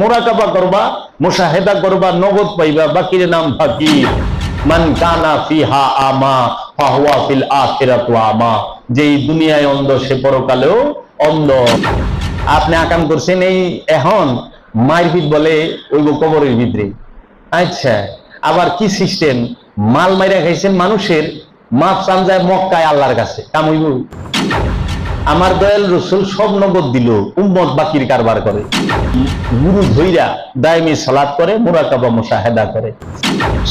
মোরাকাবা করবা মুশাহেদা করবা, নগদ পাইবা, বাকির নাম ফাকির মান কানা ফিহা আমা, ফাহুয়া ফিল আখিরাতু আমা। যেই দুনিয়ায় অন্ধ, সে পরকালেও অন্ধ। আপনি আকাম করছেন এই এখন, মারপিট বলে ওই কবরের ভিতরে। আচ্ছা আবার কি সিস্টেম? মাল মাইরা খাইছেন মানুষের, মাপ চান যায় মক্কায় আল্লাহর কাছে। কামইব আমার দয়াল রসুল সব নগদ দিল, উম্মত বাকির কারবার করে। গুরু ধৈরা দায়মি সালাত করে, মোরাকাবা মুশাহেদা করে।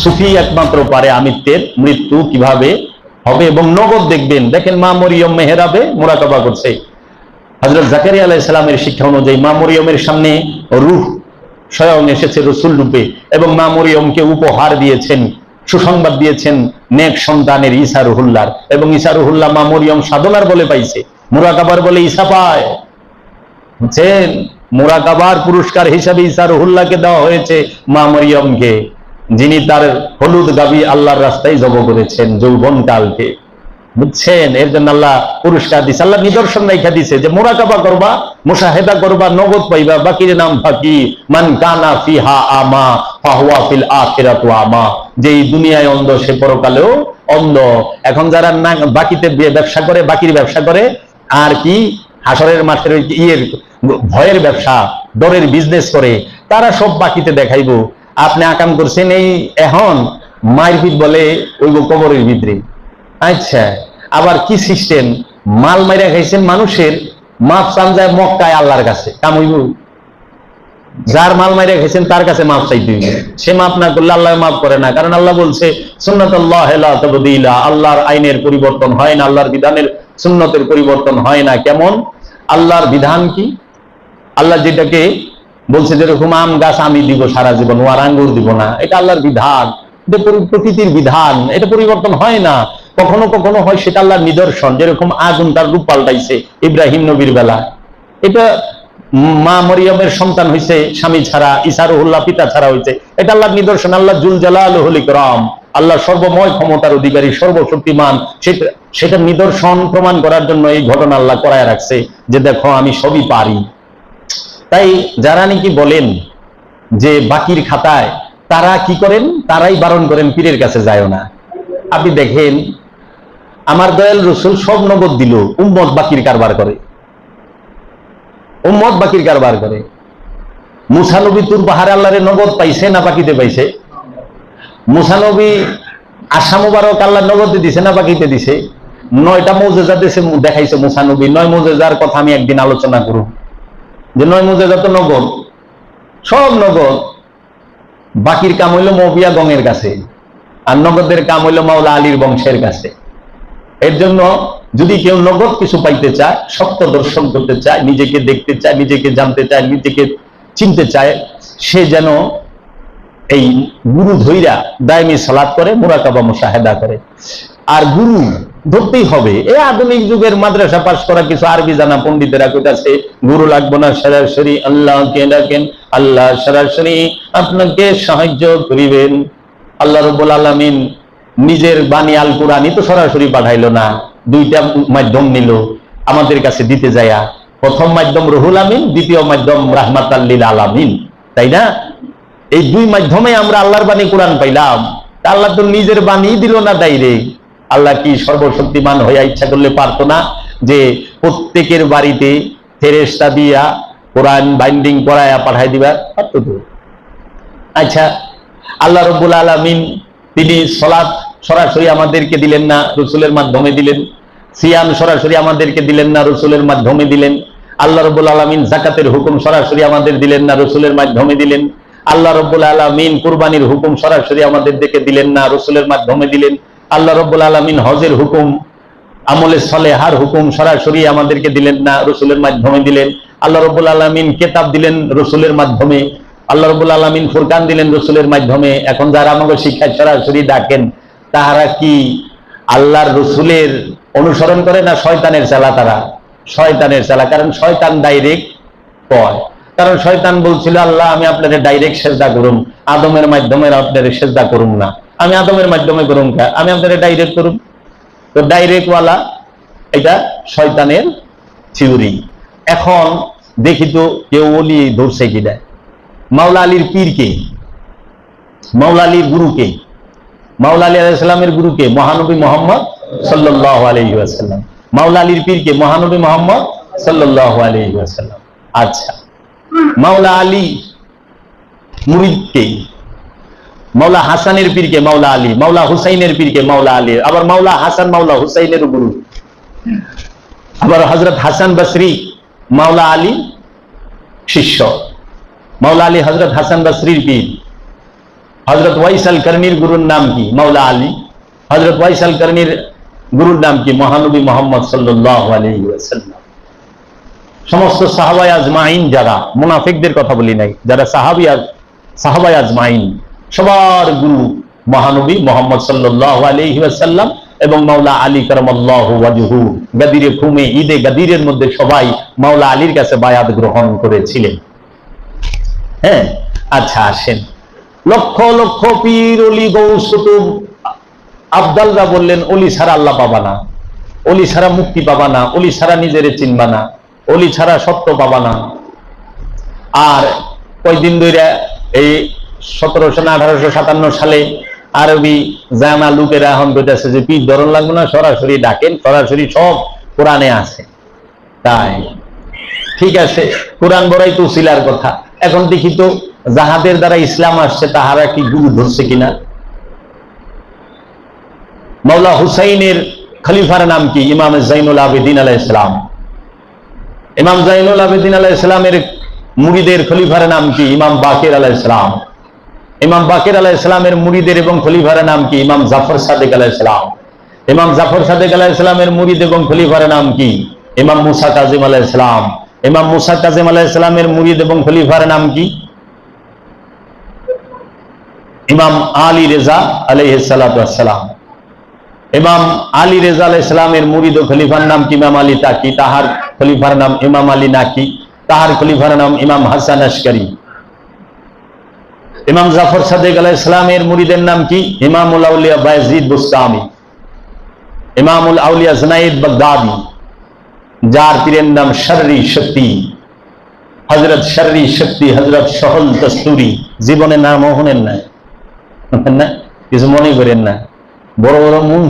সুফি একমাত্র পারে আমিত্বের মৃত্যু কীভাবে হবে এবং নগদ দেখবেন। দেখেন মা মরিয়ম মেহেরাবে মোরাকাবা করছে। হজরত জাকারিয়া আলাহ ইসলামের শিক্ষা অনুযায়ী মা মরিয়মের সামনে রূহ স্বয়ং এসেছে রসুল রূপে এবং মা মরিয়মকে উপহার দিয়েছেন, সুসংবাদ দিয়েছেন নেক সন্তানের ঈসা রুহুল্লার এবং ঈসা রুহুল্লাহ মা মরিয়ম সাধনার বলে পাইছে। মুরাকাবার বলে, ঈসা পায়। বুঝছেন মুরাকাবার পুরস্কার হিসাবে ঈসা রুহুল্লাহকে দেওয়া হয়েছে মা মরিয়মকে, যিনি তার হলুদ গাবি আল্লাহর রাস্তায় জব করেছেন যৌবন কালকে বুঝছেন? এর জন্য আল্লাহ পুরস্কার দিছে। আল্লাহ নিদর্শন রেখা দিছে যে মোরাকাবা করবা, মুশাহেদা করবা, নগদ পাইবা, বাকির নাম ফাকি। মান কানা ফিহা আমা, ফাহুয়া ফিল আখিরাতু আমা। যে এই দুনিয়ায় অন্ধ, সে পরকালেও অন্ধ। এখন যারা বাকিতে ব্যবসা করে, বাকির ব্যবসা করে আর কি? হাসরের মাঠের ইয়ের ভয়ের ব্যবসা, ডরের বিজনেস করে, তারা সব বাকিতে দেখাইবো। আপনি আকাম করছেন এই এখন, মারপিট বলে ওই কবরের ভিতরে। আচ্ছা আবার কি সিস্টেম মাল মাইরা খাইছেন মানুষের মাপ চান যায় মক্কায় আল্লাহর কাছে কামইব যার মাল মাইরা খাইছেন তার কাছে মাপ চাইতে হইবে। সে মাপ না করলে আল্লাহ মাপ করে না। কারণ আল্লাহ বলছে, সুন্নাতুল্লাহ লা তাবদীলা আল্লাহর আইনের পরিবর্তন হয় না, আল্লাহর বিধানের সুন্নতের পরিবর্তন হয় না। কেমন? আল্লাহর বিধান কি? আল্লাহ যেটাকে বলছে যেরকম আম গাছ আমি দিব সারা জীবন, ও আর আঙ্গুর দিব না। এটা আল্লাহর বিধান। প্রকৃতির বিধান। এটা পরিবর্তন হয় না। কখনো কখনো হয় সেটা আল্লাহর নিদর্শন। যেরকম আগুন তার রূপ পাল্টাইছে ইব্রাহিম নবীর বেলা। এটা মা মরিয়মের সন্তান হয়েছে স্বামী ছাড়া ইসারুল্লাহ পিতা ছাড়া হয়েছে এটা আল্লাহর নিদর্শন, আল্লাহ জুল জালাল রাম আল্লাহ সর্বময় ক্ষমতার অধিকারী, সর্বশক্তিমান সেটা নিদর্শন প্রমাণ করার জন্য এই ঘটনা আল্লাহ করায় রাখছে যে দেখো, আমি সবই পারি। তাই যারা নাকি বলেন যে বাকির খাতায় তারা কি করেন? তারাই বারণ করেন, পীরের কাছে যায় না। আপনি দেখেন, আমার দয়াল রসুল সব নগদ দিল, উম্মত বাকির কারবার করে। উম্মত বাকির কারবার করে। মুসানবী তুর পাহাড়ে আল্লাহরে নগদ পাইছে না বাকিতে পাইছে? মুসানবী আশা মুবারক আল্লাহ নগদে দিছে না বাকিতে দিছে? নয়টা মৌজেজা দেশে দেখাইছে মুসানবী নয় মৌজেজার কথা আমি একদিন আলোচনা করব যে নয় মৌজেজা তো নগদ সব নগদ বাকির কাম হইল মৌবিয়া গঙের কাছে। আর নগদের কাম হইল মাওলা আলীর বংশের কাছে। এর জন্য যদি কেউ নগদ কিছু পাইতে চায়, সত্য দর্শন করতে চায়, নিজেকে দেখতে চায়, নিজেকে জানতে চায়, নিজেকে চিনতে চায়, সে যেন এই গুরু ধৈরা দায়মি সালাদ করে, মুরাকাবা মুশাহেদা করে। আর গুরু ধরতেই হবে। এই আধুনিক যুগের মাদ্রাসা পাশ করা কিছু আরবি জানা পণ্ডিতেরা কইতাছে, গুরু লাগবো না, সরাসরি আল্লাহকে ডাকেন। আল্লাহ সরাসরি আপনাকে সাহায্য করিবেন। আল্লাহ রব্বুল আলামিন নিজের বাণী আল কোরআনই তো সরাসরি পাঠাইলো না। দুইটা মাধ্যম নিল, আমাদের কাছে দিতে যায়া। প্রথম মাধ্যম রহুল আমিন, দ্বিতীয় মাধ্যম রাহমাত আল্লিল আলামিন। তাই না? এই দুই মাধ্যমে আমরা আল্লাহর বাণী কোরআন পাইলাম। আল্লাহ তো নিজের বাণী দিল না ডাইরে আল্লাহ কি সর্বশক্তিমান হইয়া ইচ্ছা করলে পারতো না যে প্রত্যেকের বাড়িতে ফেরেস্তা দিয়া কোরআন বাইন্ডিং করায়া পাঠাই দিবা? পারতো তো। আচ্ছা আল্লাহ রব্বুল আলমিন তিনি সলাৎ সরাসরি আমাদেরকে দিলেন না, রসুলের মাধ্যমে দিলেন। সিয়াম সরাসরি আমাদেরকে দিলেন না, রসুলের মাধ্যমে দিলেন। আল্লাহ রব্বুল আলমিন জাকাতের হুকুম সরাসরি আমাদের দিলেন না, রসুলের মাধ্যমে দিলেন। আল্লাহ রব্বুল আলমিন কুরবানির হুকুম সরাসরি আমাদের দিকে দিলেন না, রসুলের মাধ্যমে দিলেন। আল্লাহ রব্বুল আলমিন হজের হুকুম, আমলে সলেহার হুকুম সরাসরি আমাদেরকে দিলেন না, রসুলের মাধ্যমে দিলেন। আল্লাহ রব্বুল আলমিন কেতাব দিলেন রসুলের মাধ্যমে। আল্লাহ রব্বুল আলমিন ফুরকান দিলেন রসুলের মাধ্যমে। এখন যারা আমাকে শিক্ষায় সরাসরি ডাকেন, তাহারা কি আল্লাহর রসুলের অনুসরণ করে না শয়তানের চালা তারা? শয়তানের চালা, কারণ শয়তান ডাইরেক্ট কয় কারণ শয়তান বলছিল, আল্লাহ, আমি আপনাদের ডাইরেক্ট সেজদা করুম। আদমের মাধ্যমে আপনাদের সেজদা করুম না। আমি আদমের মাধ্যমে করুম কা? আমি আপনাদের ডাইরেক্ট করুম? তো ডাইরেক্ট ওয়ালা এটা শয়তানের থিওরি এখন দেখি তো কেউ ওলি ধরছে কিনা। মাওলা আলীর পীর কে? মাওলা আলীর গুরু কে? মাওলা আলী আলাইসাল্লামের গুরু কে? মহানবী মোহাম্মদ সাল্লাহ আলহি আসাল্লাম মাওলা আলীর পীর কে? মহানবী মোহাম্মদ সাল্লাহ আলহি আসাল্লাম আচ্ছা। মাওলা আলী মুরিদ কে মাওলা হাসানের পীরকে মাওলা আলী, মাওলা হুসাইনের পীরকে মাওলা আলী, আবার মাওলা হাসান, মাওলা হুসাইনের গুরু। আবার হজরত হাসান বসরি, মাওলা আলী শিষ্য। মাওলা আলী হজরত হাসান বসরির পীর। হজরত ওয়াইসাল করনির গুরুর নাম কি? মাওলা আলী। হজরত ওয়াইসাল করনির গুরুর নাম কি? মহানবী মোহাম্মদ সাল্লাহ আলহি ওয়াসাল্লাম। সমস্ত সাহাবাই আজমাইন যারা, মুনাফিকদের কথা বলি নাই, যারা সাহাবি সাহাবাই আজমাইন, সবার গুরু মহানবী মোহাম্মদ সাল্লাহ আলহি ওয়াসাল্লাম এবং মাওলা আলী করমাল্লাহ গাদিরে খুমে ঈদে গাদিরের মধ্যে সবাই মাওলা আলীর কাছে বায়াত গ্রহণ করেছিলেন। হ্যাঁ আচ্ছা আসেন। লক্ষ লক্ষ পীর, অলি গৌসুতুব আবদালরা বললেন, অলি ছাড়া আল্লাহ পাবা না। অলি ছাড়া মুক্তি পাবা না। অলি ছাড়া নিজেরে চিনবা না। অলি ছাড়া সত্য পাবা না। আর কয়দিন ধরে এই সতেরোশো না আঠারোশো সাতান্ন সালে আরবি জানা লোকেরা এখন কইতেছে যে, পীর ধরন লাগবে না, সরাসরি ডাকেন, সরাসরি সব কোরআনে আছে। তাই। ঠিক আছে, কোরআন বড়াই তো শিলার কথা। এখন দেখি তো যাহাদের দ্বারা ইসলাম আসছে, তাহারা কি গুরু ধরছে কিনা? মৌলা হুসাইনের খলিফার নাম কি? ইমাম জাইনুল আবেদিন আলাহ ইসলাম ইমাম জাইনুল আবেদিন আলাহ ইসলামের মুড়িদের খলিফার নাম কি? ইমাম বাকির আলাহ ইসলাম ইমাম বাকির আলাহ ইসলামের মুড়িদের এবং খলিফার নাম কি? ইমাম জাফর সাদেক আলাহ ইসলাম ইমাম জাফর সাদেক আলাহ ইসলামের মুড়িদ এবং খলিফার নাম কি? ইমাম মুসা কাজিম আলাহ ইসলাম ইমাম মুসা কাজিম আলাহ ইসলামের মুড়িদ এবং খলিফার নাম কি? ইমাম আলী রেজা আলহালাম ইমাম আলী রেজা আলাহ ইসলামের মুরিদ ও খলিফার নাম কি? ইমাম আলী তাকি তাহার খলিফার নাম ইমাম আলী নাকি? তাহার খলিফার নাম ইমাম হাসান আশকারি। ইমাম জাফর সাদেক আলাহ ইসলামের মুরিদের নাম কি? ইমামুল আউলিয়া বায়জিদ বুস্তামি। ইমামুল আউলিয়া জনাইদ বাগদাদি। যার পীরের নাম শর্রি শক্তি। হজরত শর্রি শক্তি হজরত সহল দস্তুরি জীবনে নামও শুনেন না, কিছু মনে করেন না। বড় বড় মুন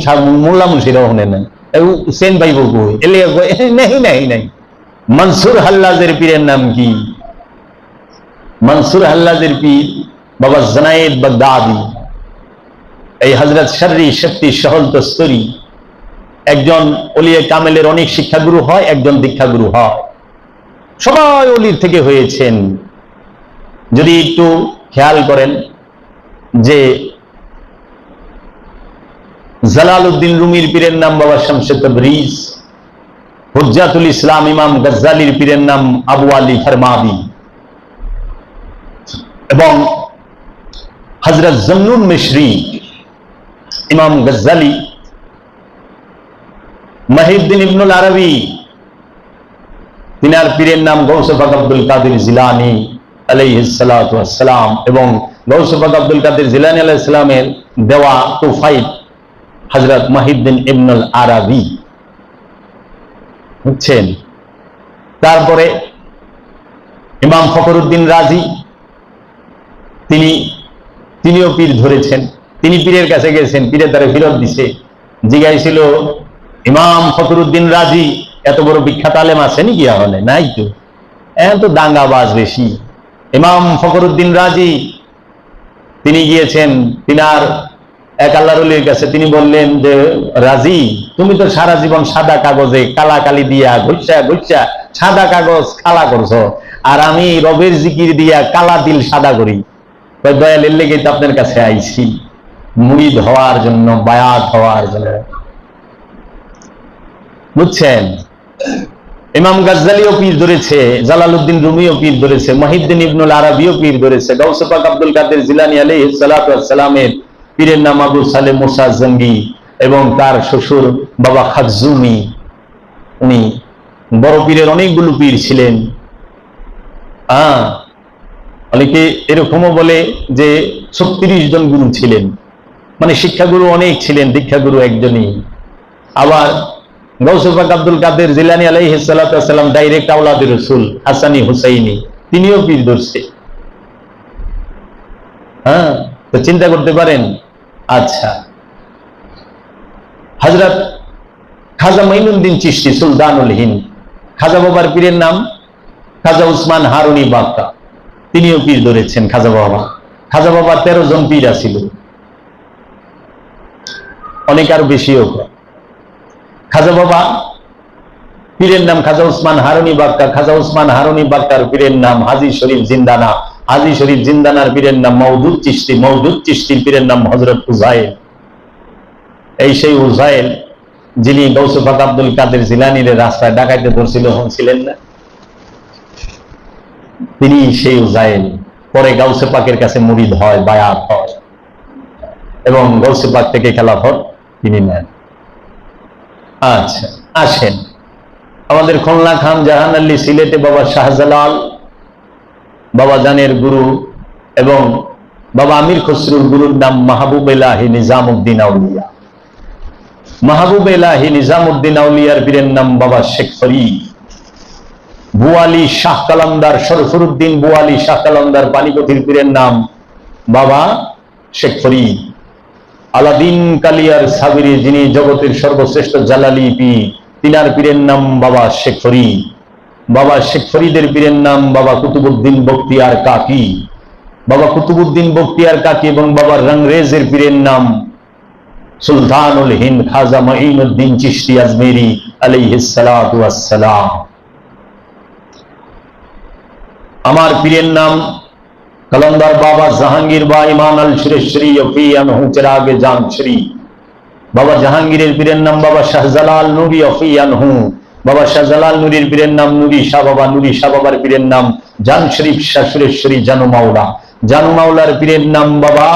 মোল্লা মুন্সিরাও শুনে না সেন পাইব কই এলে নাই নাই নাই। মনসুর হাল্লাজের পীরের নাম কি? মনসুর হাল্লাজের পীর বাবা জনায়েদ বাগদাদি। এই হজরত শর্রি শক্তি সহল দস্তরি একজন অলিয়ে কামেলের অনেক শিক্ষাগুরু হয়, একজন দীক্ষাগুরু হয়। সবাই অলির থেকে হয়েছেন। যদি একটু খেয়াল করেন যে জালাল উদ্দিন রুমির পীরের নাম বাবা শামসে তবরিজ। হুজাতুল ইসলাম ইমাম গজ্জালির পীরের নাম আবু আলী ফরমাবি। এবং হজরত জমনুন মিশরি, ইমাম গজ্জালি, মহিউদ্দিন ইবনুল আরবি, তিনার পীরের নাম গৌসফাক আব্দুল কাদির জিলানি আলাইহিসালাম এবং গৌসফাক আব্দুল কাদির জিলানি আলাহ ইসলামের দেওয়া তুফাইট হজরত মহিউদ্দিন ইবনুল আরবি বুঝছেন? তারপরে ইমাম ফখরুদ্দিন রাজি, তিনি, তিনিও পীর ধরেছেন। তিনি পীরের কাছে গেছেন, পীরের দ্বারা ফিরত দিছে। জিগাইছিল ইমাম ফখরুদ্দিন রাজি, এত বড় বিখ্যাত আলেম আছে নাকি হলে নাই তো। এত দাঙ্গাবাজ বেশি। ইমাম ফখরুদ্দিন রাজি, তিনি গিয়েছেন, তিনার এক আল্লাহর কাছে তিনি বললেন যে, রাজি? তুমি তো সারা জীবন সাদা কাগজে কালা কালি দিয়া ঘুষা ঘুষা সাদা কাগজ কালা করছ। আর আমি রবের জিকির দিয়া কালা দিল সাদা করি। দয়ালের লেগে তো আপনার কাছে আইছি। মুড়িদ হওয়ার জন্য, বায়াত হওয়ার জন্য। বুঝছেন? ইমাম গাজ্জালিও পীর ধরেছে, জালালউদ্দিন রুমিও পীর ধরেছে মহিদ্দিন ইবনুল আরবিও পীর ধরেছে গৌসফাক আব্দুল কাদের জিলানি আলাইহিস সালাতু সালামের পীরের নাম আবু সালে মোসা জঙ্গি এবং তার শ্বশুর বাবা খাজুমি। উনি বড় পীরের অনেকগুলো পীর ছিলেন। হ্যাঁ অনেকে এরকমও বলে যে ছত্রিশ জন গুরু ছিলেন। মানে শিক্ষাগুরু অনেক ছিলেন, দীক্ষাগুরু একজনই। আবার গৌসুফাক আব্দুল কাদের জিলানি আলাইহিসাল্লাম ডাইরেক্ট আউলাদের রসুল হাসানি হুসাইনি, তিনিও পীর ধরছে। হ্যাঁ তো চিন্তা করতে পারেন আচ্ছা। হজরত খাজা মাইনুদ্দিন চিস্তি সুলতানুল হিন্দ। খাজা বাবার পীরের নাম খাজা উসমান হারুনি বাক্কা তিনিও পীর ধরেছেন খাজা বাবা। খাজা বাবার তেরো জন পীর আছিল। অনেক আরও বেশিও। খাজা বাবা পীরের নাম খাজা উসমান হারুনি বাক্কা খাজা উসমান হারুনি বাক্কার পীরের নাম হাজি শরীফ জিন্দানা। হাজি শরীফ জিন্দানার পীরের নাম মৌদুদ চিস্তি মৌদুদ চিস্তির পীরের নাম হজরত উজাইল এই সেই উজাইল যিনি গৌসফাক আব্দুল কাদের জিলানির রাস্তায় ডাকাইতে ধরছিল ছিলেন না? তিনি সেই উজাইল পরে গাউসে পাকের কাছে মুরিদ হয়, বায়াত হয় এবং গৌসে পাক থেকে খেলাফত তিনি নেন। আচ্ছা আসেন। আমাদের খুলনা খান জাহান আলী সিলেটে বাবা শাহজালাল বাবা জানের গুরু এবং বাবা আমির খসরুর গুরুর নাম মাহবুব এলাহি নিজামুদ্দিন আউলিয়া। মাহবুব এলাহি নিজামুদ্দিন আউলিয়ার বীরের নাম বাবা শেখ ফরিদ বুয়ালি শাহ কালান্দার সরফরুদ্দিন বুয়ালি শাহ কালান্দার পানিপথির পীরের নাম বাবা শেখ ফরিদ আলাদিন কালিয়ার সাবিরি যিনি জগতের সর্বশ্রেষ্ঠ জালালি পীর, তিনার পীরের নাম বাবা শেখ ফরিদ বাবা শেখ ফরিদের পীরের নাম বাবা কুতুবুদ্দিন বক্তিয়ার কাকি। বাবা কুতুবুদ্দিন বক্তিয়ার কাকি এবং বাবা রংরেজের পীরের নাম সুলতানুল হিন্দ খাজা মঈনুদ্দিন চিশতি আজমেরি আলাইহিস সালাতু আমার পীরের নাম কলন্দার বাবা জাহাঙ্গীর বা ইমান আল সুরেশ্বরী অফিয়ান হুচরাগে জান শ্রী বাবা জাহাঙ্গীরের পীরের নাম বাবা শাহজালাল নুরি অফিয়ান হু বাবা শাহজালাল নুরির পীরের নাম নুরি, শাহ বাবা নুরি, শাহ বাবার পীরের নাম জান শরীফ, শাহ সুরেশ্বরী জানু মাওলা। জানু মাওলার পীরের নাম বাবা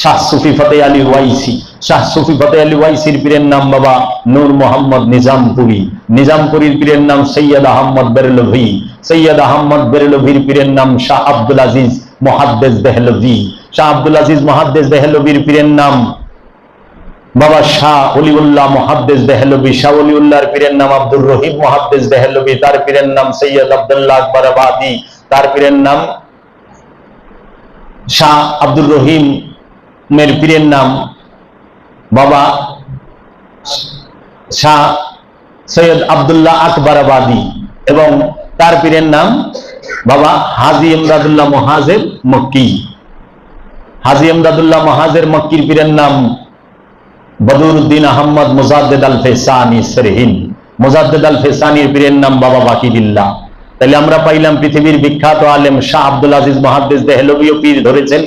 শাহ সুফি ফতে আলী ওয়াইসি। শাহ সুফি ফতে আলী ওয়াইসির পীরের নাম বাবা নূর মোহাম্মদ নিজামপুরি। নিজামপুরীর পীরের নাম সৈয়দ আহমদ বেরলভি। সৈয়দ আহমদ বেরলভির পীরের নাম শাহ আব্দুল আজিজ মহাদ্দেজ বেহলভি শাহ আব্দুল আজিজ মহাদ্দেজ বেহলভির পীরের নাম বাবা শাহ অলিউল্লাহ মহাদ্দেজ দেহলবি শাহ অলিউল্লাহর পীরের নাম আব্দুর রহিম মহাদ্দেজ দেহলবি তার পীরের নাম সৈয়দ আব্দুল্লাহ আকবর আবাদি, তার পীরের নাম শাহ আব্দুর রহিম মের পীরের নাম বাবা শাহ সৈয়দ আব্দুল্লাহ আকবর আবাদি এবং তার পীরের নাম বাবা হাজি ইমদাদুল্লাহ মহাজের মক্কি। হাজি ইমদাদুল্লাহ মহাজের মক্কির পীরের নাম বদরুদ্দিন আহমদ মুজাদ্দেদ আল ফেসানি সরহিন মুজাদ্দেদ আল ফেসানির পীরের নাম বাবা বাকিবিল্লাহ তাহলে আমরা পাইলাম পৃথিবীর বিখ্যাত আলেম শাহ আব্দুল আজিজ মহাদ্দেশ দেহলবিও পীর ধরেছেন,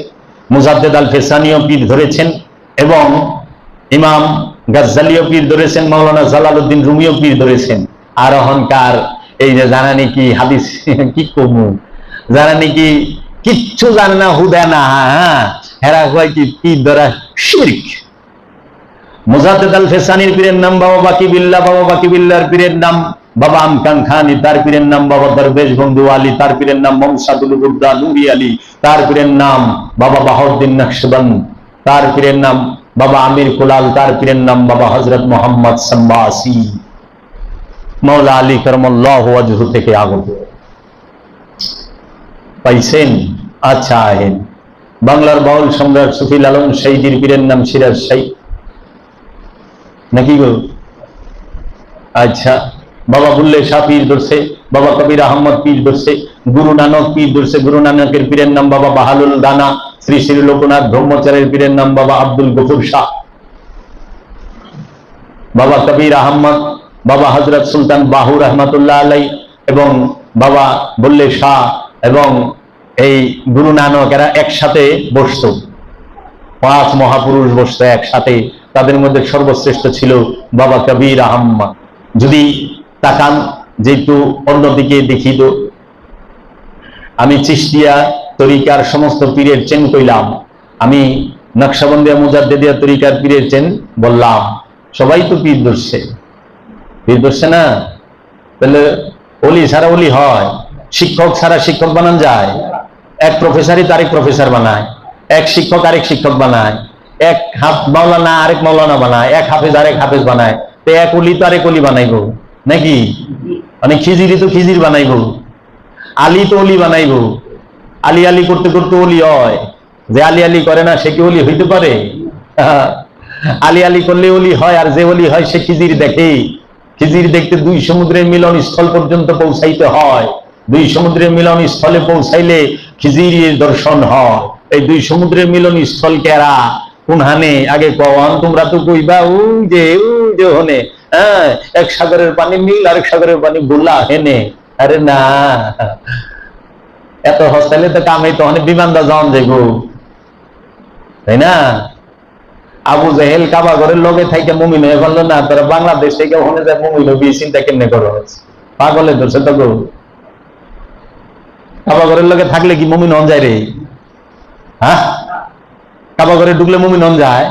মুজাদ্দেদ আল ফেসানিও পীর ধরেছেন এবং ইমাম গাজ্জালিও পীর ধরেছেন, মাওলানা জালালউদ্দিন রুমিও পীর ধরেছেন। আর অহংকার, এই যে জানা নাকি হাদিস, কি কমু? জানা নাকি কিচ্ছু জানে না, হুদা না হ্যাঁ? হেরা হয় কি, পীর ধরা শিরক। মুজাদ্দেদ আল ফেসানির পীরের নাম বাবা বাকি বিল্লাহ বাবা বাকি বিল্লাহর পীরের নাম বাবা আমকান খানি, তার পীরের নাম বাবা দরবেশ বন্ধু আলী, তার পীরের নাম মমসাদুল বুদ্দা নুরি আলী, তার পীরের নাম বাবা বাহউদ্দিন নকশবন্দ তার পীরের নাম বাবা আমির কুলাল, তার পীরের নাম বাবা হজরত মোহাম্মদ সাম্বাসি মৌলা আলী করমল্লাহ ওয়াজহু থেকে আগত। পাইছেন আচ্ছা আহেন। বাংলার বাউল সম্রাট সুফিল আলম শহীদির পীরের নাম সিরাজ শাহী। নাকি গো? আচ্ছা বাবা বুল্লে শাহ পীর ধরছে, বাবা কবির আহমদ পীর ধরছে, গুরু নানক পীর ধরছে, গুরু নানকের পীরের নাম বাবা বাহালুল দানা শ্রী শ্রী লোকনাথ ব্রহ্মচারের পীরের নাম বাবা আব্দুল গফুর শাহ। বাবা কবির আহমদ বাবা হজরত সুলতান বাহু রহমতুল্লাহ আলাই এবং বাবা বুল্লে শাহ এবং এই গুরু নানক এরা একসাথে বসত। পাঁচ মহাপুরুষ বসতো একসাথে তাদের মধ্যে সর্বশ্রেষ্ঠ ছিল বাবা কবির আহম্মদ। যদি তাকান, যেহেতু অন্যদিকে দেখি তো আমি চিস্তিয়া তরিকার সমস্ত পীরের চেন কইলাম। আমি নকশাবন্দিয়া মুজাদ্দেদিয়া তরিকার পীরের চেন বললাম। সবাই তো পীর ধরছে পীর ধরছে না? তাহলে অলি ছাড়া অলি হয়, শিক্ষক ছাড়া শিক্ষক বানান যায়। এক প্রফেসরই তারেক প্রফেসর বানায়, এক শিক্ষক আরেক শিক্ষক বানায়। এক হাফ মাওলানা, আরেক মাওলানা বানায়, এক হাফেজ, আরেক হাফেজ বানায়। তো এক অলি তো আরেক অলি বানাইব, নাকি? মানে খিজিরি তো খিজির বানাইবো। আলী তো অলি বানাইব। আলি আলি করতে করতে অলি হয়। যে আলি আলি করে না, সে কি অলি হইতে পারে? আলি আলি করলে অলি হয়, আর যে অলি হয়, সে খিজির দেখে। খিজির দেখতে দুই সমুদ্রের মিলন স্থল পর্যন্ত পৌঁছাইতে হয়। দুই সমুদ্রের মিলন স্থলে পৌঁছাইলে খিজির দর্শন হয়। এই দুই সমুদ্রের মিলন স্থল কেরা? কোন হানে আগে কওয়ান, তোমরা তো কইবা, ওই যে ওই যে হনে হ্যাঁ এক সাগরের পানি নীল আরেক সাগরের পানি গোলা হেনে। আরে না। এত হস্টাইলে তো কামে তো অনেক বিমানদা যাওয়ান যাইব। তাই না? আবু জাহেল কাবা ঘরের লগে থাইকে মুমিন হয়ে পারল না, তারা বাংলাদেশ থেকে ওখানে যায় মুমিন হবি, চিন্তা কেমনে করো? পাগলে ধরছে তো গো। কাবা ঘরের লগে থাকলে কি মুমিন হন যায় রে? হ্যাঁ? কাবা ঘরে ঢুকলে মুমিন হন যায়,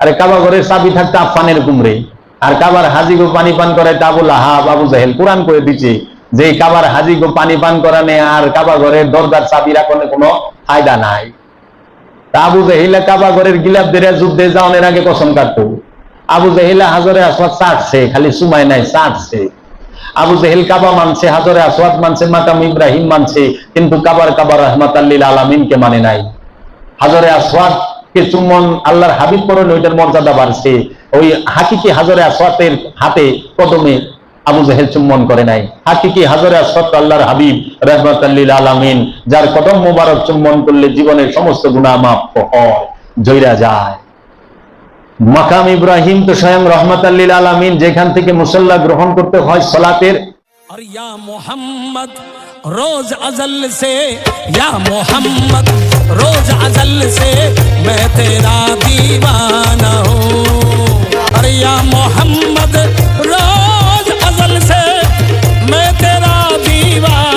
আরে কাবা ঘরের চাবি থাকতে আফানের কুমড়ে, আর কাবার হাজি গো পানি পান করে আবুল আহাব আবু জাহেল কোরআন করে দিচ্ছে যে কাবার হাজি গো পানি পান করানে আর কাবা ঘরের দরজার চাবি রাখনে কোনো ফায়দা নাই। আবু জাহিলা কাবা ঘরের গিলাপ দেরে যুদ্ধে যাওয়ার আগে কসম কাটতো। আবু জাহিলা হাজরে আসওয়াদ চাটছে, খালি সুমায় নাই, চাটছে। আবু জাহিল কাবা মানছে, হাজরে আসওয়াদ মানছে, মাকাম ইব্রাহিম মানছে, কিন্তু কাবার কাবার রহমাত আল্লিল আলামিনকে মানে নাই। হাজরে আসওয়াদ কিছু মন আল্লাহর হাবিব করেন ওইটার মর্যাদা বাড়ছে। ওই হাকিকি হাজরে আসের হাতে কদমে আবু জাহেদ চুম্বন করে নাই। হাকিকি হাজরে আসফাত আল্লাহর হাবিব রহমতাল্লিল আলমিন, যার কদম মোবারক চুম্বন করলে জীবনের সমস্ত গুণা মাফ হয় জৈরা যায়। মাকাম ইব্রাহিম তো স্বয়ং রহমত আল্লিল আলমিন, যেখান থেকে মুসল্লা গ্রহণ করতে হয় সলাতের। আর ইয়া মোহাম্মদ रोज अजल से, या मोहम्मद, रोज अजल से मैं तेरा दीवाना हूँ। अरे या मोहम्मद, रोज अजल से मैं तेरा दीवाना